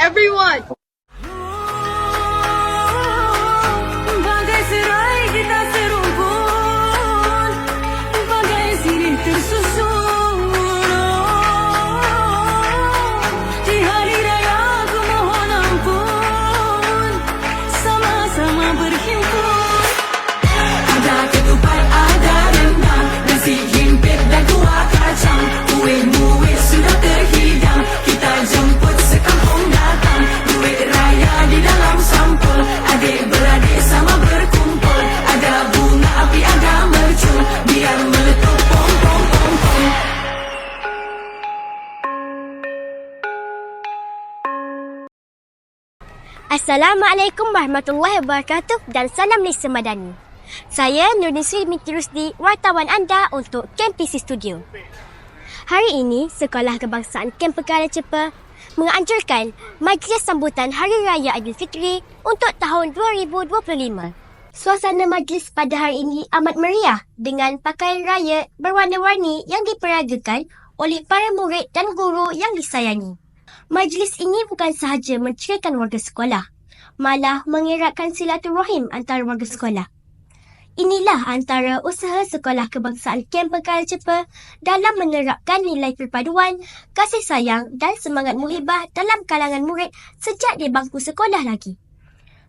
everyone! Assalamualaikum warahmatullahi wabarakatuh dan salam Malaysia Madani. Saya Nurdin Sri Minti Rusdi, wartawan anda untuk Camp PC Studio. Hari ini, Sekolah Kebangsaan Camp Pekala Cepa menganjurkan majlis sambutan Hari Raya Aidilfitri untuk tahun 2025. Suasana majlis pada hari ini amat meriah dengan pakaian raya berwarna-warni yang diperagakan oleh para murid dan guru yang disayangi. Majlis ini bukan sahaja menceriakan warga sekolah, malah mengeratkan silaturahim antara warga sekolah. Inilah antara usaha Sekolah Kebangsaan Kem Pekala Cepa dalam menerapkan nilai perpaduan, kasih sayang dan semangat muhibah dalam kalangan murid sejak di bangku sekolah lagi.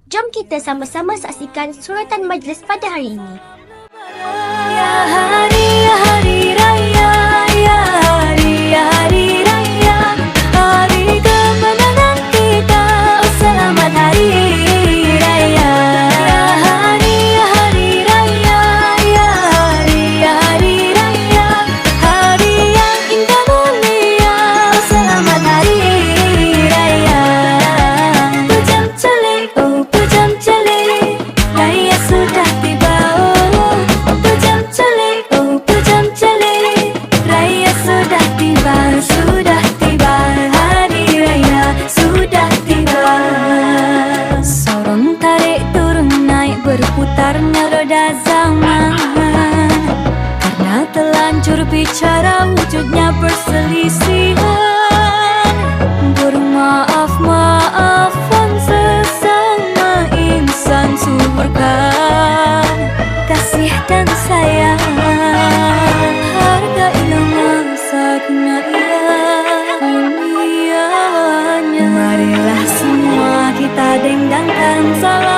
Jom kita sama-sama saksikan suratan majlis pada hari ini. Ya hari ya hari berputarnya roda zaman Karena telanjur bicara wujudnya perselisihan. Bermaaf maafan sesama insan suburkan kasih dan sayang Marilah semua kita dendangkan salam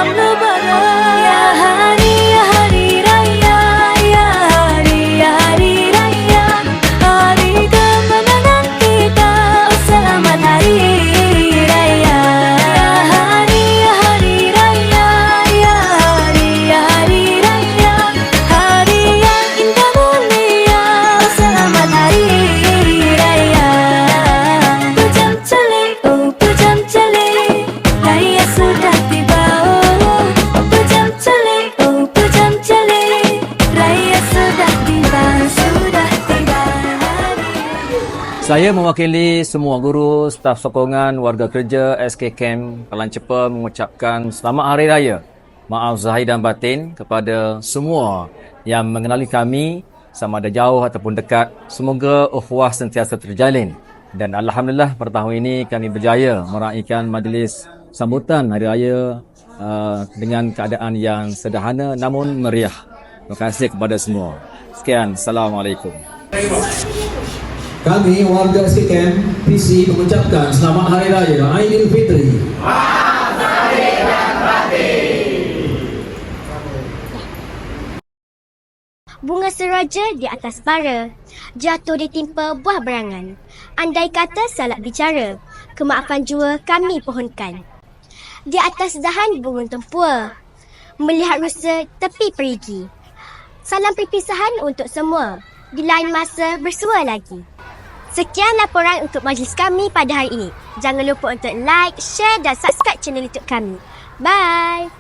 Saya mewakili semua guru, staf sokongan, warga kerja SK Camp Kelang Cepa mengucapkan Selamat Hari Raya. Maaf zahir dan batin kepada semua yang mengenali kami sama ada jauh ataupun dekat. Semoga ukhuwah sentiasa terjalin. Dan Alhamdulillah pada tahun ini kami berjaya meraihkan majlis sambutan Hari Raya uh, dengan keadaan yang sederhana namun meriah. Terima kasih kepada semua. Sekian. Assalamualaikum. Kami warga SKM PC mengucapkan Selamat Hari Raya Aidilfitri. Bunga seraja di atas bara, jatuh ditimpa buah berangan. Andai kata salah bicara, kemaafan jua kami pohonkan. Di atas dahan burung tempua, melihat rusa tepi perigi. Salam perpisahan untuk semua, di lain masa bersua lagi. Sekian laporan untuk majlis kami pada hari ini. Jangan lupa untuk like, share dan subscribe channel YouTube kami. Bye.